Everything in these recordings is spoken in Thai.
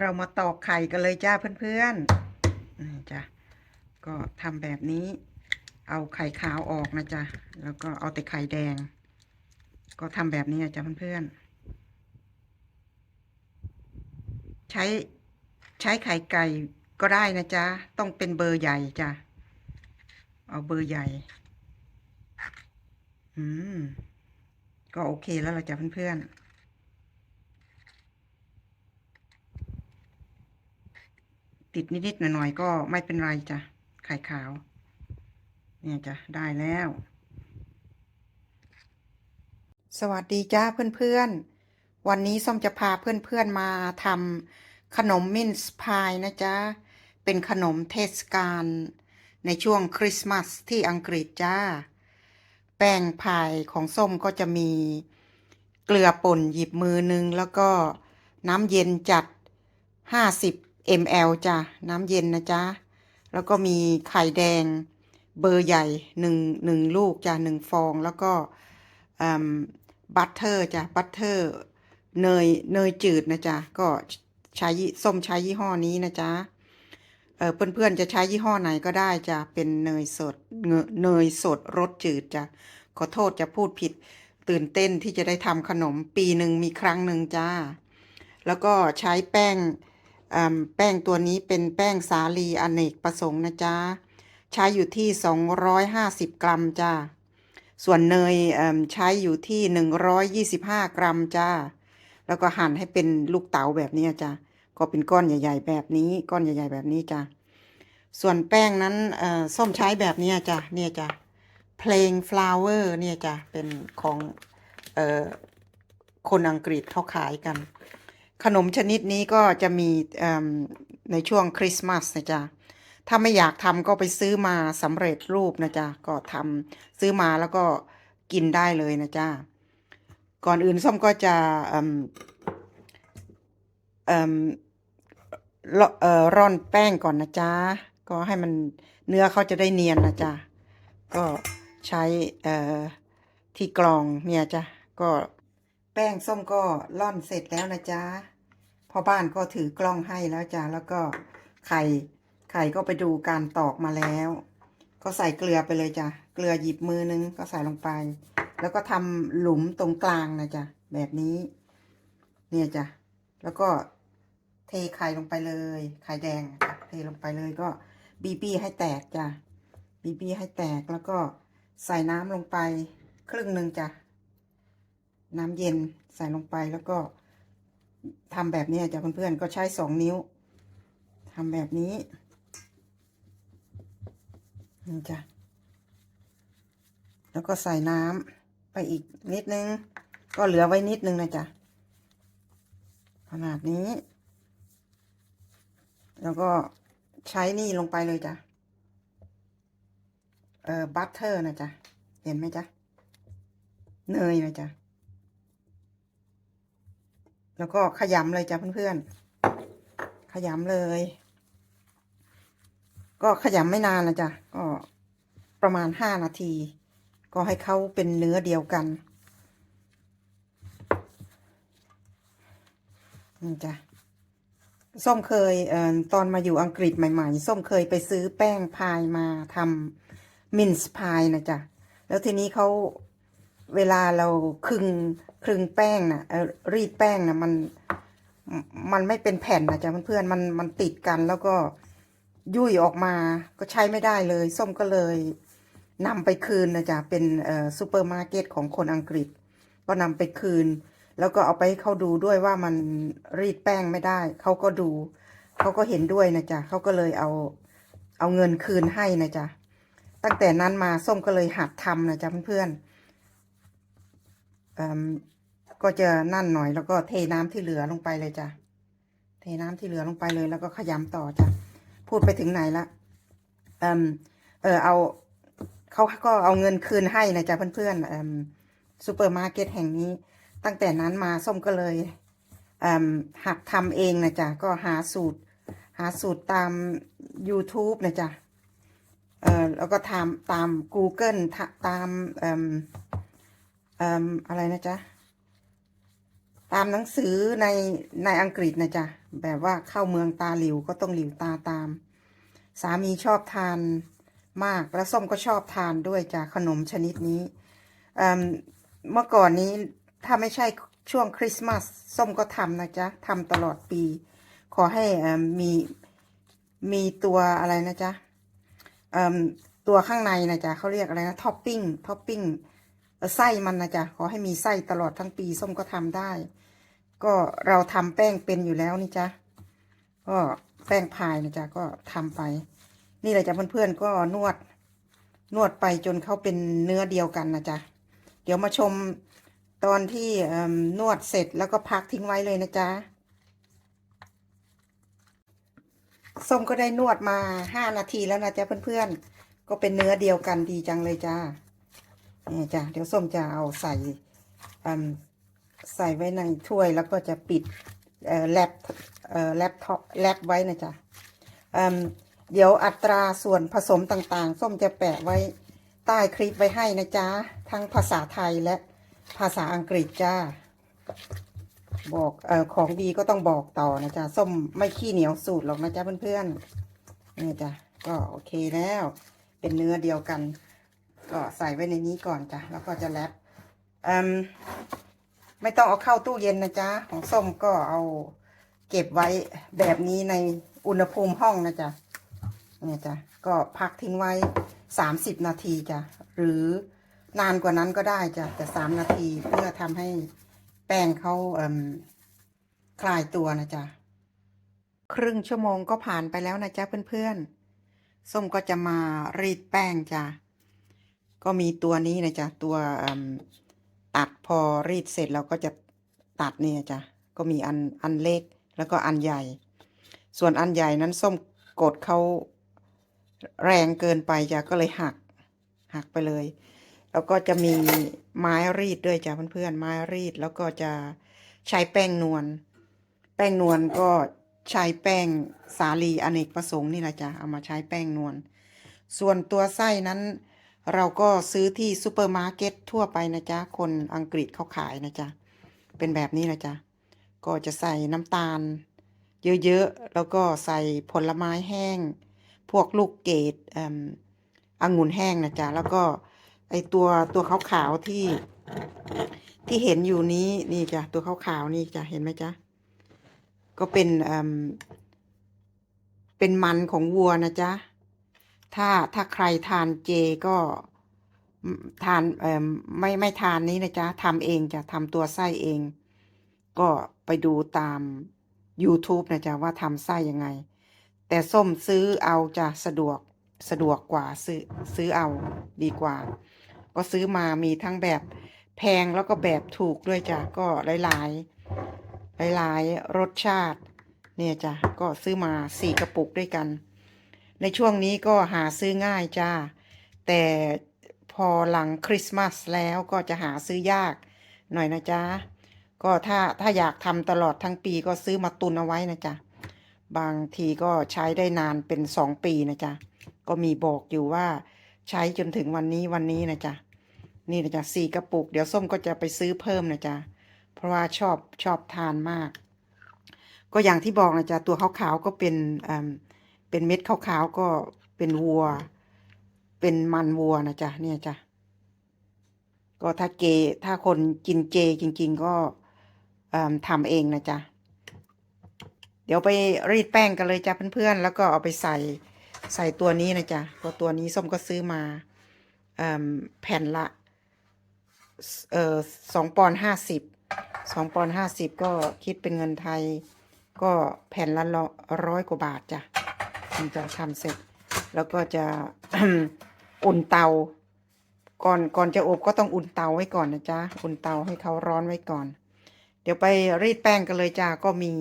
เรามาตอกไข่กันเลยจ้าเพื่อนๆนี่จ้ะก็ทำแบบนี้ เอาไข่ขาวออกนะจ๊ะ แล้วก็เอาแต่ไข่แดง ก็ทำแบบนี้นะจ้ะเพื่อนๆ ใช้ใช้ไข่ไก่ก็ได้นะจ๊ะ ต้องเป็นเบอร์ใหญ่จ้ะ เอาเบอร์ใหญ่ อืม ก็โอเคแล้วละจ้ะเพื่อนๆ ติดนิดๆหน่อยๆก็ไม่เป็นไรจ้ะไข่ขาว เนี่ยจ้ะได้แล้ว สวัสดีจ้าเพื่อนๆ วันนี้ส้มจะพาเพื่อนๆมาทำขนมมินส์พายนะจ๊ะ เป็นขนมเทศกาลในช่วงคริสต์มาสที่อังกฤษจ้า แป้งพายของส้มก็จะมีเกลือป่นหยิบมือนึง แล้วก็น้ำเย็นจัด50 ml จ้ะ น้ำเย็นนะจ๊ะ แล้วก็มีไข่แดงเบอร์ใหญ่หนึ่งหนึ่งลูกจ้ะหนึ่งฟองแล้วก็บัตเตอร์จ้ะบัตเตอร์เนยเนยจืดนะจ๊ะ ก็ใช้ส้มใช้ยี่ห้อนี้นะจ๊ะเออเพื่อนๆจะใช้ยี่ห้อไหนก็ได้จ้ะ เป็นเนยสดเนเนยสดรสจืดจ้ะ ขอโทษจะพูดผิดตื่นเต้นที่จะได้ทำขนมปีหนึ่งมีครั้งหนึ่งจ้า แล้วก็ใช้แป้ง แป้งตัวนี้เป็นแป้งสาลีอเนกประสงค์นะจ๊ะ ใช้อยู่ที่ 250 กรัมจ้าส่วนเนยใช้อยู่ที่ 125 กรัมจ้าแล้วก็หั่นให้เป็นลูกเต๋าแบบนี้จ้าก็เป็นก้อนใหญ่ ๆ แบบนี้ ก้อนใหญ่ ๆ แบบนี้จ้าส่วนแป้งนั้นส้มใช้แบบนี้จ้าเนี่ยจ้า plain flour เนี่ยจ้ะเป็นของอคนอังกฤษเขาขายกัน ขนมชนิดนี้ก็จะมีในช่วงคริสต์มาสนะจ๊ะถ้าไม่อยากทำก็ไปซื้อมาสำเร็จรูปนะจ๊ะก็ทำซื้อมาแล้วก็กินได้เลยนะจ๊ะก่อนอื่นส้มก็จะร่อนแป้งก่อนนะจ๊ะก็ให้มันเนื้อเขาจะได้เนียนนะจ๊ะก็ใช้ที่กรองเนี่ยจ้ะก็แป้งส้มก็ล่อนเสร็จแล้วนะจ๊ะ พ่อบ้านก็ถือกล้องให้แล้วจ้ะแล้วก็ไข่ไข่ก็ไปดูการตอกมาแล้ว ก็ใส่เกลือไปเลยจ้ะเกลือหยิบมือนึงก็ใส่ลงไป แล้วก็ทำหลุมตรงกลางนะจ๊ะแบบนี้ เนี่ยจ้ะแล้วก็เทไข่ลงไปเลยไข่แดงเทลงไปเลยก็บีบี้ให้แตกจ้ะบีบีให้แตกแล้วก็ใส่น้ำลงไปครึ่งหนึ่งจ้ะน้ำเย็นใส่ลงไปแล้วก็ ทำแบบนี้จ้ะเพื่อนๆก็ใช้สองนิ้วทำแบบนี้นี่จ้ะแล้วก็ใส่น้ำไปอีกนิดนึง ก็เหลือไว้นิดนึงนะจ๊ะขนาดนี้ แล้วก็ใช้นี่ลงไปเลยจ้ะเอ่อบัตเตอร์นะจ๊ะ เห็นไหมจ๊ะ เนยนะจ๊ะ แล้วก็ขยำเลยจ้ะเพื่อนๆ ขยำเลย ก็ขยำไม่นานนะจ๊ะก็ประมาณห้านาที ก็ให้เขาเป็นเนื้อเดียวกันนี่จ้ะส้มเคยเอ่อตอนมาอยู่อังกฤษใหม่ๆ ส้มเคยไปซื้อแป้งพายมาทำมินส์พายนะจ๊ะ แล้วทีนี้เขาเวลาเราคึง ครึงแป้งนะ่ะรีดแป้งนะ่ะมันมันไม่เป็นแผ่นนะจ๊ะเพื่อนๆมันมันติดกันแล้วก็ยุ่ยออกมาก็ใช้ไม่ได้เลย ส้มก็เลยนำไปคืนนะจ๊ะเป็นซูเปอร์มาร์เก็ตของคนอังกฤษ ก็นำไปคืน แล้วก็เอาไปให้เขาดูด้วยว่ามันรีดแป้งไม่ได้เขาก็ดูเขาก็เห็นด้วยนะจ๊ะเขาก็เลยเอาเอาเงินคืนให้นะจ๊ะตั้งแต่นั้นมาส้มก็เลยหัดทำนะจ๊ะเพื่อนๆ ก็จะนั่นหน่อยแล้วก็เทน้ำที่เหลือลงไปเลยจ้ะ เทน้ำที่เหลือลงไปเลย แล้วก็ขยำต่อจ้ะ พูดไปถึงไหนละเออเออเอาเขาก็เอาเงินคืนให้นะจ๊ะเพื่อนๆซูเปอร์มาร์เก็ตแห่งนี้ ตั้งแต่นั้นมาส้มก็เลยเออหัดทำเองนะจ๊ะ ก็หาสูตร หาสูตรตาม YouTube นะจ๊ะเอ่อแล้วก็ทำตาม Google ตามเอ่อเอ่ออะไรนะจ๊ะ ตามหนังสือในในอังกฤษนะจ๊ะแบบว่าเข้าเมืองตาหลิวก็ต้องหลิวตาตาม สามีชอบทานมากแล้วส้มก็ชอบทานด้วยจ้ะขนมชนิดนี้เมเมื่อก่อนนี้ถ้าไม่ใช่ช่วงคริสต์มาสส้มก็ทำนะจ๊ะทำตลอดปี ขอให้มีมีตัวอะไรนะจ๊ะตัวข้างในนะจ๊ะเขาเรียกอะไรนะท็อปปิ้งท็อปปิ้งไส้มันนะจ๊ะขอให้มีไส้ตลอดทั้งปี ส้มก็ทำได้ ก็เราทำแป้งเป็นอยู่แล้วนี่จ๊ะก็แป้งพายนะจ๊ะก็ทำไป นี่แหละจ้ะเพื่อนๆก็นวดนวดไปจนเขาเป็นเนื้อเดียวกันนะจ๊ะเดี๋ยวมาชมตอนที่นวดเสร็จแล้วก็พักทิ้งไว้เลยนะจ๊ะส้มก็ได้นวดมาห้านาทีแล้วนะจ๊ะเพื่อนๆ ก็เป็นเนื้อเดียวกันดีจังเลยจ้านี่จ้ะเดี๋ยวส้มจะเอาใส่ ใส่ไว้ในถ้วยแล้วก็จะปิดแลบแลปท็อปแลบไว้นะจ๊ะเดี๋ยวอัตราส่วนผสมต่างๆ ส้มจะแปะไว้ใต้คลิปไว้ให้นะจ๊ะ ทั้งภาษาไทยและภาษาอังกฤษจ้า บอกเอ่อของดีก็ต้องบอกต่อนะจ๊ะ ส้มไม่ขี้เหนียวสูตรหรอกนะจ๊ะเพื่อนๆนี่จ้ะก็โอเคแล้ว เป็นเนื้อเดียวกัน ก็ใส่ไว้ในนี้ก่อนจ้ะ แล้วก็จะแรปอืม ไม่ต้องเอาเข้าตู้เย็นนะจ๊ะ ของส้มก็เอาเก็บไว้แบบนี้ในอุณหภูมิห้องนะจ๊ะเนี่ยจ้ะก็พักทิ้งไว้สามสิบนาทีจ้ะหรือนานกว่านั้นก็ได้จ้ะแต่สามนาทีเพื่อทำให้แป้งเขาเอ่มคลายตัวนะจ๊ะครึ่งชั่วโมงก็ผ่านไปแล้วนะจ๊ะเพื่อนๆส้มก็จะมารีดแป้งจ้ะก็มีตัวนี้นะจ๊ะตัวเอิ่ม ตัดพอรีดเสร็จเราก็จะตัดเนี่ยจ้ะก็มีอันอันเล็กแล้วก็อันใหญ่ ส่วนอันใหญ่นั้นส้มกดเขาแรงเกินไปจ้ะก็เลยหักหักไปเลย แล้วก็จะมีไม้รีดด้วยจ้ะเพื่อนๆไม้รีดแล้วก็จะใช้แป้งนวลแป้งนวลก็ใช้แป้งสาลีอเนกประสงค์นี่แหละจ้ะเอามาใช้แป้งนวลส่วนตัวไส้นั้น เราก็ซื้อที่ซูเปอร์มาร์เก็ตทั่วไปนะจ๊ะ คนอังกฤษเขาขายนะจ๊ะ เป็นแบบนี้นะจ๊ะ ก็จะใส่น้ำตาล เยอะๆ แล้วก็ใส่ผลไม้แห้ง พวกลูกเกดอ่มองุ่นแห้งนะจ๊ะ แล้วก็ไอตัวตัวขาวๆที่ที่เห็นอยู่นี้นี่จ้ะ ตัวขาวๆนี่จ้ะ เห็นไหมจ๊ะ ก็เป็นอ่เป็นมันของวัวนะจ๊ะ ถ้าถ้าใครทานเจก็ทานเอ่อไม่ไม่ทานนี้นะจ๊ะทำเองจะทำตัวไส้เอง ก็ไปดูตาม YouTube นะจ๊ะว่าทำไส้ยังไง แต่ส้มซื้อเอาจะสะดวกสะดวกกว่าซื้อซื้อเอาดีกว่า ก็ซื้อมามีทั้งแบบแพงแล้วก็แบบถูกด้วยจ้ะก็หลายๆหลายๆรสชาติ เนี่ยจ้ะก็ซื้อมาสี่กระปุกด้วยกัน ในช่วงนี้ก็หาซื้อง่ายจ้า แต่พอหลังคริสต์มาสแล้วก็จะหาซื้อยากหน่อยนะจ๊ะ ก็ถ้าถ้าอยากทำตลอดทั้งปีก็ซื้อมาตุนเอาไว้นะจ๊ะ บางทีก็ใช้ได้นานเป็นสองปีนะจ๊ะ ก็มีบอกอยู่ว่าใช้จนถึงวันนี้วันนี้นะจ๊ะ นี่นะจ๊ะสี่กระปุก เดี๋ยวส้มก็จะไปซื้อเพิ่มนะจ๊ะ เพราะว่าชอบชอบทานมาก ก็อย่างที่บอกนะจ๊ะ ตัวขาวๆก็เป็นอืม เป็นเม็ดขาวๆก็เป็นวัว เป็นมันวัวนะจ๊ะเนี่ยจ้ะก็ถ้าเกถ้าคนกินเจจริง ๆ ก็ทำเองนะจ๊ะเดี๋ยวไปรีดแป้งกันเลยจ้ะเพื่อนๆ แล้วก็เอาไปใส่ใส่ตัวนี้นะจ๊ะก็ตัวนี้ส้มก็ซื้อมาแผ่นละสองปอนห้าสิบสองปอนห้าสิบก็คิดเป็นเงินไทย ก็แผ่นละร้อยกว่าบาทจ้ะ มันจะทำเสร็จ แล้วก็จะอุ่นเตา ก่อนก่อนจะอบก็ต้องอุ่นเตาไว้ก่อนนะจ๊ะ อุ่นเตาให้เขาร้อนไว้ก่อน เดี๋ยวไปรีดแป้งกันเลยจ้าก็มี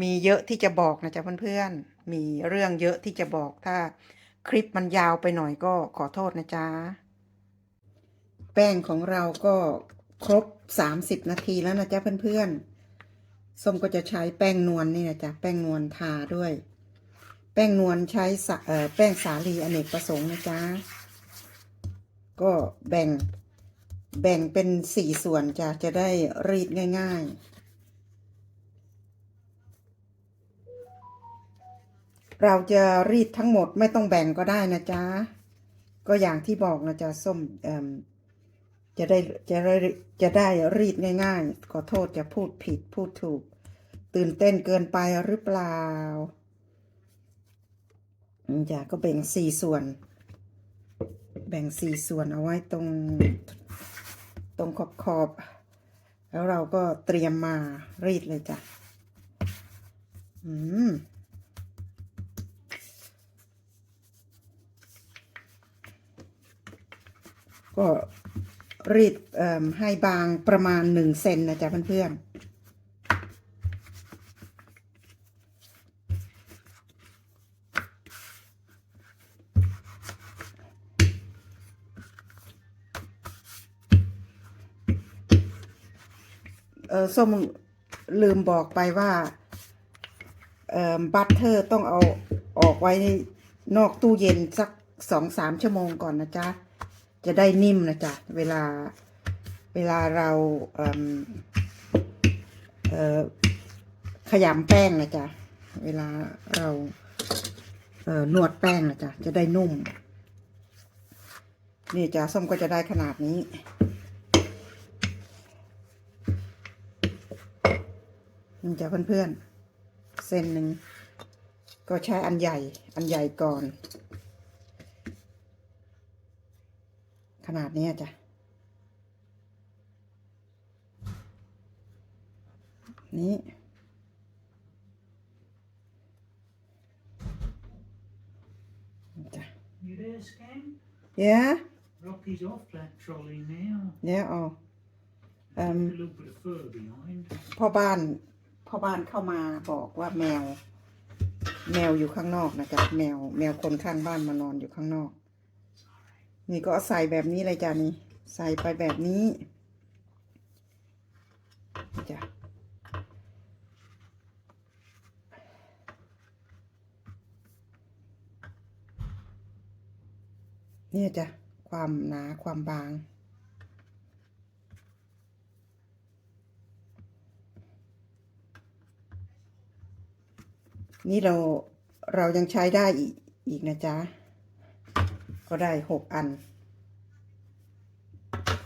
มีเยอะที่จะบอกนะจ๊ะเพื่อนๆ มีเรื่องเยอะที่จะบอกถ้าคลิปมันยาวไปหน่อยก็ขอโทษนะจ๊ะ แป้งของเราก็ครบสามสิบนาทีแล้วนะจ๊ะเพื่อนๆส้มก็จะใช้แป้งนวลนี่นะจ๊ะแป้งนวลทาด้วย ป้งนวลใช้แป้งสาลีอเนกประสงค์นะจ๊ะ ก็แบ่งแบ่งเป็นสี่ส่วนจะจะได้รีดง่าย ๆ เราจะรีดทั้งหมดไม่ต้องแบ่งก็ได้นะจ๊ะ ก็อย่างที่บอกนะจ๊ะส้มจะได้จะได้จะได้รีดง่าย ๆ ขอโทษจะพูดผิดพูดถูก ตื่นเต้นเกินไปหรือเปล่า จ้ะก็แบ่งสี่ส่วน แบ่งสี่ส่วนเอาไว้ตรงตรงขอบขอบ แล้วเราก็เตรียมมารีดเลยจ้ะ อืมก็รีดเอ่มให้บางประมาณหนึ่งเซนนะจ๊ะเพื่อนๆ เออส้มลืมบอกไปว่าเอ่อบัตเตอร์ต้องเอาออกไว้นอกตู้เย็นสักสองสามชั่วโมงก่อนนะจ๊ะ จะได้นิ่มนะจ๊ะ เวลาเวลาเราเอิ่มเอ่อขยำแป้งนะจ๊ะ เวลาเราเอ่อนวดแป้งนะจ๊ะ จะได้นุ่ม นี่จ้ะส้มก็จะได้ขนาดนี้ นี่จ้ะเพื่อนๆ เส้นหนึ่งก็ใช้อันใหญ่ อันใหญ่ก่อน ขนาดนี้จ้ะ นี่จ้ะ You there, Scan? เดี๋ยว Rocky's off that trolley now. เดี๋ยวเอาเอิ่ม A little bit of fur behind. พ่อบ้าน พ่อบ้านเข้ามาบอกว่าแมว แมวอยู่ข้างนอกนะจ๊ะแมว แมวคนข้างบ้านมานอนอยู่ข้างนอก นี่ก็ใส่แบบนี้เลยจ้ะนี่ใส่ไปแบบนี้จ้ะเนี่ยจ้ะความหนาความบาง นี่เราเรายังใช้ได้อีกอีกนะจ๊ะ ก็ได้หกอัน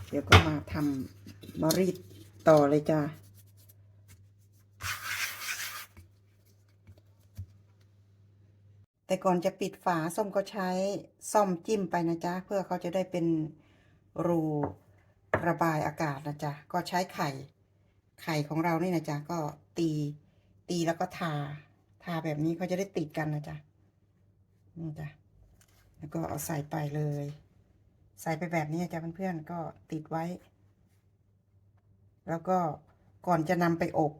เดี๋ยวก็มาทำมารีดต่อเลยจ้าแต่ก่อนจะปิดฝาส้มก็ใช้ซ่อมจิ้มไปนะจ๊ะ เพื่อเขาจะได้เป็นรูระบายอากาศนะจ๊ะ ก็ใช้ไข่ ไข่ของเรานี่นะจ๊ะ ก็ตีตีแล้วก็ทา ทาแบบนี้เขาจะได้ติดกันนะจ๊ะนี่จ้ะแล้วก็เอาใส่ไปเลย ใส่ไปแบบนี้จ้ะเพื่อนๆก็ติดไว้ แล้วก็ก่อนจะนำไปอบ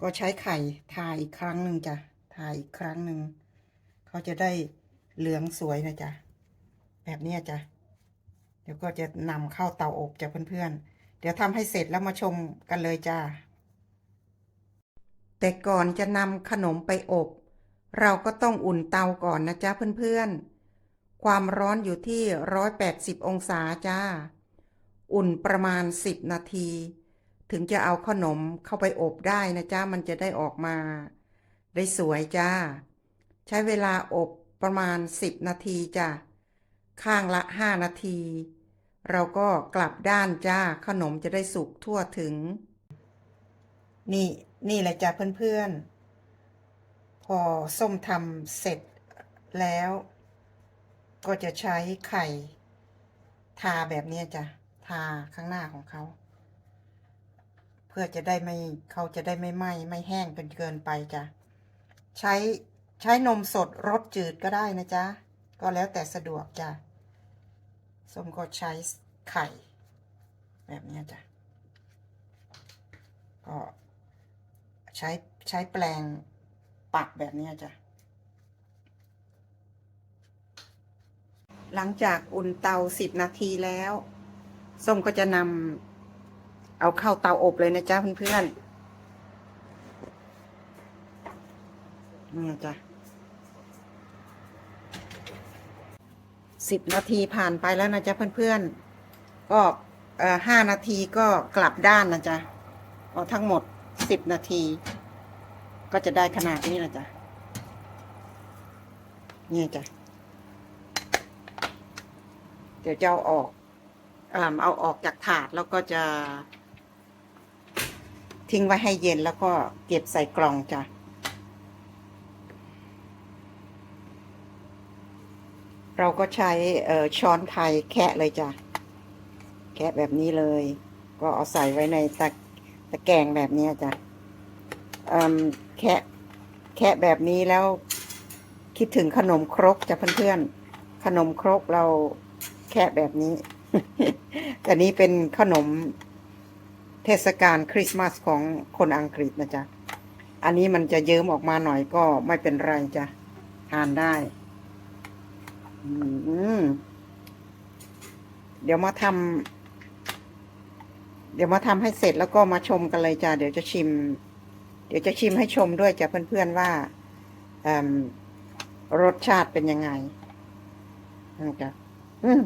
ก็ใช้ไข่ทาอีกครั้งหนึ่งจ้ะทาอีกครั้งหนึ่งเขาจะได้เหลืองสวยนะจ๊ะแบบนี้จ้ะเดี๋ยวก็จะนำเข้าเตาอบจ้ะเพื่อนๆเดี๋ยวทำให้เสร็จแล้วมาชมกันเลยจ้า แต่ก่อนจะนำขนมไปอบ เราก็ต้องอุ่นเตาก่อนนะจ๊ะเพื่อนๆ ความร้อนอยู่ที่ 180 องศาจ้า อุ่นประมาณ 10 นาที ถึงจะเอาขนมเข้าไปอบได้นะจ๊ะมันจะได้ออกมา ได้สวยจ้า ใช้เวลาอบประมาณ 10 นาทีจ้ะ ข้างละ 5 นาที เราก็กลับด้านจ้า ขนมจะได้สุกทั่วถึง นี่ นี่แหละจ้ะเพื่อนๆ พอส้มทำเสร็จแล้ว ก็จะใช้ไข่ ทาแบบนี้จ้ะ ทาข้างหน้าของเขา เพื่อจะได้ไม่เขาจะได้ไม่ไหม้ไม่แห้งเป็นเกินไปจ้ะ ใช้ใช้นมสดรสจืดก็ได้นะจ๊ะ ก็แล้วแต่สะดวกจ้ะ ส้มก็ใช้ไข่ แบบนี้จ้ะ ก็ ใช้ใช้แปลงปักแบบนี้จ้ะ หลังจากอุ่นเตาสิบนาทีแล้วส้มก็จะนำเอาเข้าเตาอบเลยนะจ๊ะเพื่อนๆนี่จ้ะสิบนาทีผ่านไปแล้วนะจ๊ะเพื่อนๆ ก็เออห้านาทีก็กลับด้านนะจ๊ะ เอาทั้งหมด สิบนาที ก็จะได้ขนาดนี้นะจ๊ะนี่จ้ะเดี๋ยวจะเอาออกอ่าเอาออกจากถาดแล้วก็จะทิ้งไว้ให้เย็นแล้วก็เก็บใส่กล่องจ้ะ เราก็ใช้ช้อนไทยแคะเลยจ้ะ แคะแบบนี้เลย ก็เอาใส่ไว้ในตะ ตะแกรงแบบนี้จ้ะแคะแคะแบบนี้แล้วคิดถึงขนมครกจ้ะเพื่อนๆขนมครกเราแคะแบบนี้ แต่นี้เป็นขนมเทศกาลคริสต์มาสของคนอังกฤษนะจ๊ะ อันนี้มันจะเยิ้มออกมาหน่อยก็ไม่เป็นไรจ้ะ ทานได้ เดี๋ยวมาทำ เดี๋ยวมาทำให้เสร็จแล้วก็มาชมกันเลยจ้ะเดี๋ยวจะชิม เดี๋ยวจะชิมให้ชมด้วยจ้ะเพื่อนๆว่าอมรสชาติเป็นยังไงนะจ๊ะอืม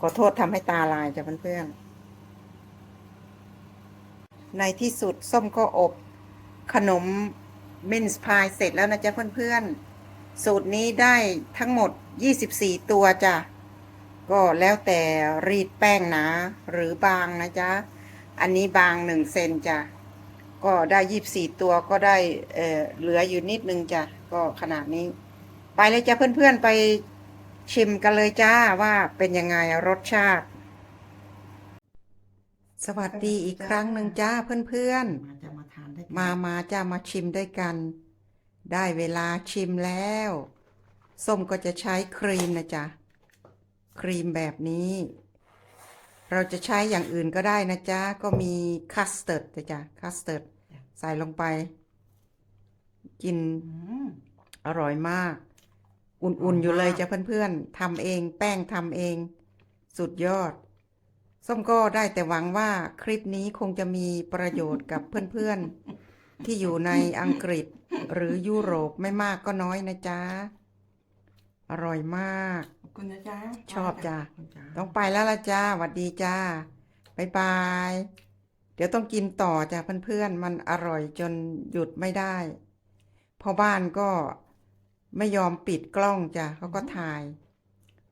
ขอโทษทำให้ตาลายจ้ะเพื่อนๆในที่สุดส้มก็อบ ขนมมินส์พายเสร็จแล้วนะจ๊ะเพื่อนๆสูตรนี้ได้ทั้งหมด 24 ตัวจ้ะ ก็แล้วแต่รีดแป้งหนาหรือบางนะจ๊ะ อันนี้บางหนึ่งเซนจ้ะ ก็ได้24ตัวก็ได้เออเหลืออยู่นิดนึงจ้ะ ก็ขนาดนี้ ไปเลยจ้ะเพื่อนๆไปชิมกันเลยจ้าว่าเป็นยังไงรสชาติ สวัสดีอีกครั้งหนึ่งจ้าเพื่อนๆ มามาจ้ามาชิมด้วยกัน ได้เวลาชิมแล้ว ส้มก็จะใช้ครีมนะจ๊ะ ครีมแบบนี้ เราจะใช้อย่างอื่นก็ได้นะจ๊ะ ก็มีคัสเตอร์ดนะจ๊ะคัสเตอร์ดใส่ลงไป กินอร่อยมาก อุ่นๆอยู่เลยจ้ะเพื่อนๆทำเอง แป้งทำเอง สุดยอด ส้มก็ได้แต่หวังว่าคลิปนี้คงจะมีประโยชน์กับเพื่อนๆที่อยู่ในอังกฤษหรือยุโรปไม่มากก็น้อยนะจ๊ะ อร่อยมาก ขอบคุณนะจ๊ะชอบจ้ะ ขคุณจ้ะต้องไปแล้วละจ้าหวัดดีจ้าบ๊ายบาย เดี๋ยวต้องกินต่อจ้ะเพื่อนๆ มันอร่อยจนหยุดไม่ได้พ่อบ้านก็ไม่ยอมปิดกล้องจ้ะเขาก็ถ่าย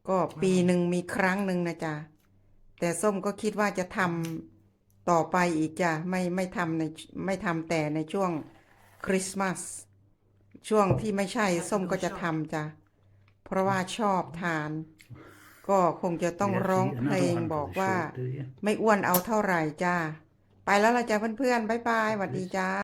ก็ปีหนึ่งมีครั้งหนึ่งนะจ๊ะแต่ส้มก็คิดว่าจะทำต่อไปอีกจ้ะไม่ไม่ทำในไม่ทำแต่ในช่วงคริสต์มาสช่วงที่ไม่ใช่ส้มก็จะทำจ้ะเพ ราะว่าชอบทาน ก็คงจะต้อง You have to ร้อง eat เพล another ง one for บอก the ว่า short, do you? ไม่อ้วนเอาเท่าไหร่จ้า ไปแล้วล่ะจ้าเพื่อนๆ บ๊ายบายสวัสดีจ้า